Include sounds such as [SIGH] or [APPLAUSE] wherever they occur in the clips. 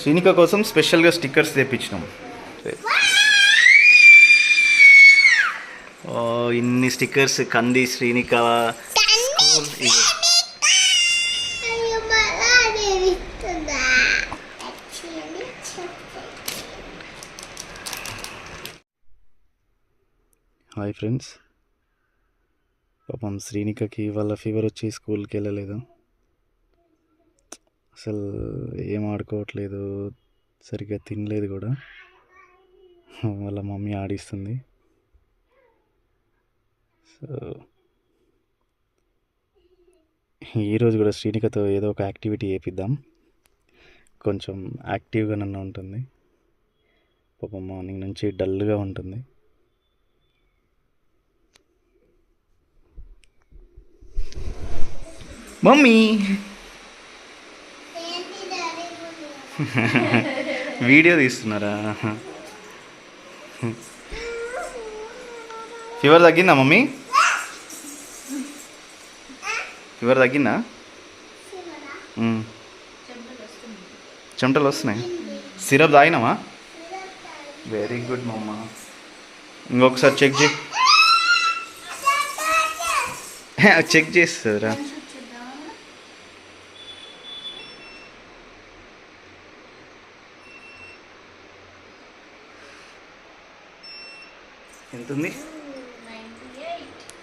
శ్రీనిక కోసం స్పెషల్గా స్టిక్కర్స్ తెప్పించినాం. ఇన్ని స్టిక్కర్స్ కంది శ్రీనిక హాయ్ ఫ్రెండ్స్. పాపం శ్రీనికకి వాళ్ళ ఫీవర్ వచ్చి స్కూల్కి వెళ్ళలేదు. అసలు ఏం ఆడుకోవట్లేదు సరిగ్గా తినలేదు కూడా. వాళ్ళ మమ్మీ ఆడిస్తుంది. సో ఈరోజు కూడా శ్రీనికతో ఏదో ఒక యాక్టివిటీ చేపిద్దాం. కొంచెం యాక్టివ్గా నన్ను ఉంటుంది. పాపం మార్నింగ్ నుంచి డల్గా ఉంటుంది. మమ్మీ! [LAUGHS] వీడియో తీస్తున్నారా? ఫీవర్ తగ్గిందా మమ్మీ? ఫీవర్ తగ్గిందా? చెమటలు వస్తున్నాయి. సిరప్ తాగినావా? వెరీ గుడ్ మమ్మ. ఇంకొకసారి చెక్ చేయి. [LAUGHS] చెక్ చేస్తారా ఎంత ఉంది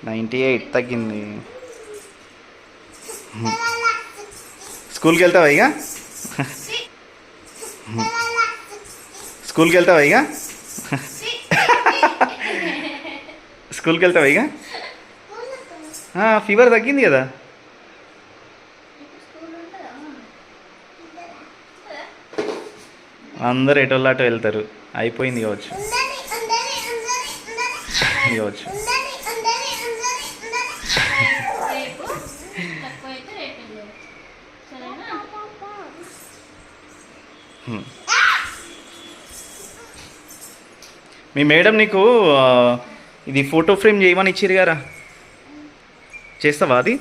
నైంటీ ఎయిట్. తగ్గింది. స్కూల్కి వెళ్తావా ఇక? స్కూల్కి వెళ్తావా ఇక? స్కూల్కి వెళ్తావా ఇక ఫీవర్ తగ్గింది కదా. అందరు ఎటోళ్ళు అటు వెళ్తారు. అయిపోయింది కావచ్చు. హ్మ్. మీ మేడం నీకు ఇది ఫోటో ఫ్రేమ్ చేయమని ఇచ్చిరు గారా చేస్తావా అది?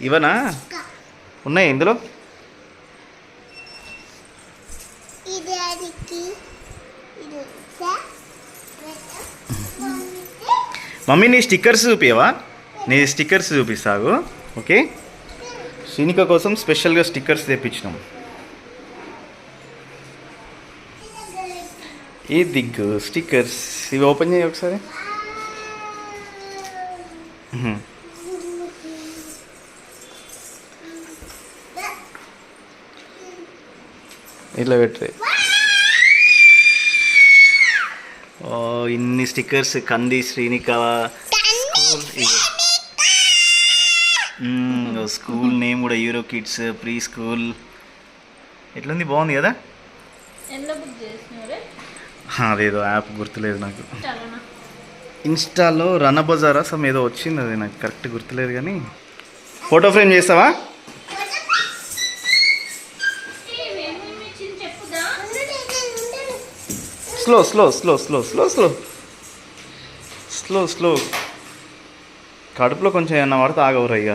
ఇవనా ఉన్నాయి ఇందులో ఇది అడిగి ఇది సార్ మమ్మీ నీ స్టిక్కర్స్ చూపియవా? నీ స్టిక్కర్స్ చూపిస్తాగు. ఓకే? శ్రీనిక కోసం స్పెషల్గా స్టిక్కర్స్ తెప్పించినాం. ఈ దిగ్గు స్టిక్కర్స్? ఇవి ఓపెన్ చేయి ఒకసారి. ఇట్లా పెట్టే. ఇన్ని స్టిక్కర్స్ కంది శ్రీనిక స్కూల్ నేమ్ కూడా యూరో కిడ్స్ ప్రీ స్కూల్ ఎట్లుంది? బాగుంది కదా? అదేదో యాప్ గుర్తులేదు నాకు. ఇన్స్టాలో రన బజారా సమ్ ఏదో వచ్చింది అది నాకు కరెక్ట్ గుర్తులేదు కానీ. ఫోటో ఫ్రేమ్ చేస్తావా? Slow slow slow slow slow slow slow slow కడుపులో కొంచెం ఏమన్నా పడితే ఆగవురా ఇక.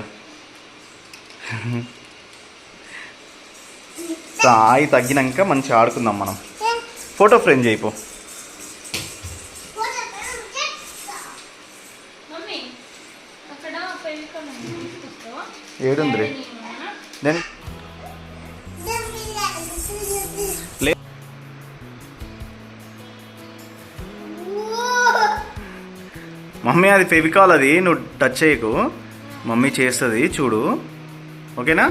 తాయి తగ్గినాక మంచిగా ఆడుకుందాం మనం. ఫోటో ఫ్రేమ్ చేయిపో ఏడుంది రే మమ్మీ అది ఫెవికాల్ అది. నువ్వు టచ్ చేయకు. మమ్మీ చేస్తుంది చూడు. ఓకేనా?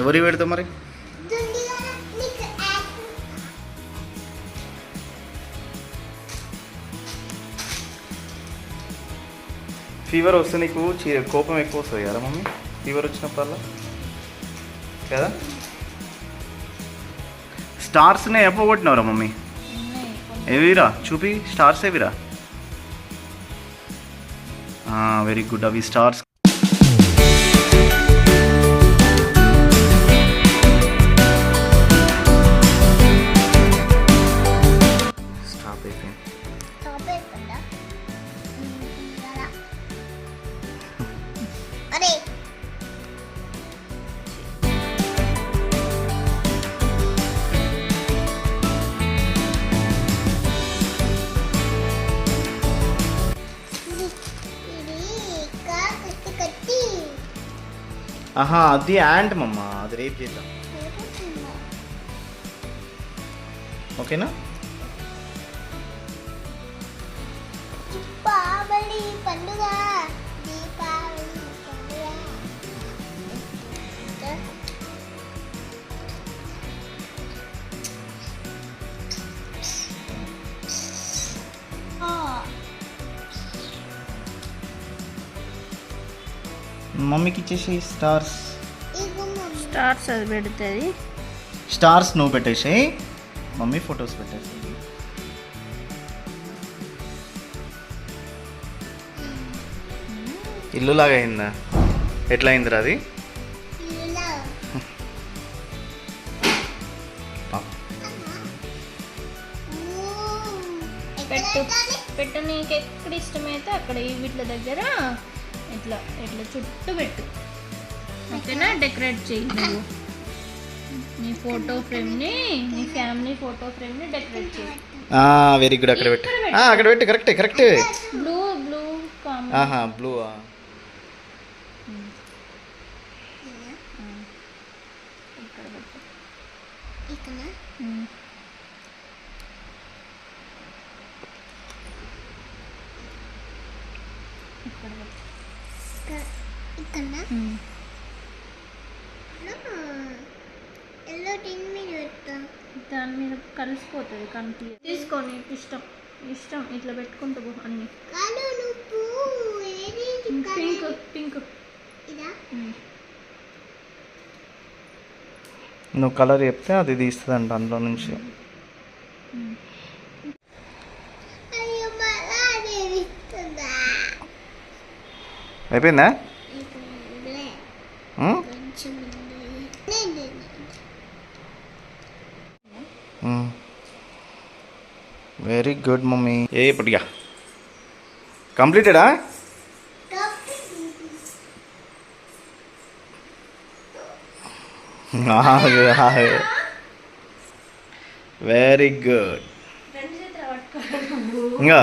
ఎవరి పెడతావు మరి? ఫీవర్ వస్తే నీకు కోపం ఎక్కువ వస్తుంది కదా మమ్మీ? ఫీవర్ వచ్చినప్పుడల్లా? కదా? స్టార్స్నే ఎప్పుడు కొట్టినవరా మమ్మీ? ఏవిరా? చూపి. స్టార్స్ ఏవిరా? Very good. అవి స్టార్స్ ఆహా అది యాంట్ మమ్మ అది రేపు చేద్దాం. ఓకేనా? పండుగ. మమ్మీకి ఇచ్చేసి స్టార్స్. స్టార్స్ అది పెడుతుంది. స్టార్స్ నువ్వు పెట్టేసి. మమ్మీ ఫొటోస్ పెట్టేసి. ఇల్లు లాగా అయిందా? ఎట్లా అయిందిరా అది. పెట్టు పెట్టు. నీకు ఎక్కడ ఇష్టమైతే అక్కడ ఈ వీట్ల దగ్గర ఇట్లా ఇట్లా చుట్టూ పెట్టు. ఓకేనా? డెకరేట్ చెయ్యి నువ్వు. నీ ఫోటో ఫ్రేమ్ని నీ ఫ్యామిలీ ఫోటో ఫ్రేమ్ని డెకరేట్ చేయి. వెరీ గుడ్ అక్కడ పెట్టు. ఆ, అక్కడ పెట్టు. కరెక్టే కరెక్టే బ్లూ బ్లూ కామ్ ఆహా బ్లూ ఇక్కడ పెట్టు. ఇక్కడ. ఎల్లో టిన్ మీద పెట్టా దాని మీద కలిసిపోతుంది కనిపి తీసుకో నీకు ఇష్టం. ఇష్టం ఇట్లా పెట్టుకుంటూ పో అన్ని. Pink pink. ఇదా? నువ్వు కలర్ చెప్తే అది తీస్తుందంట అందులో నుంచి. అయిపోయిందా. వెరీ గుడ్ మమ్మీ ఏ ఇప్పటిగా కంప్లీటెడా వెరీ గుడ్ ఇంకా?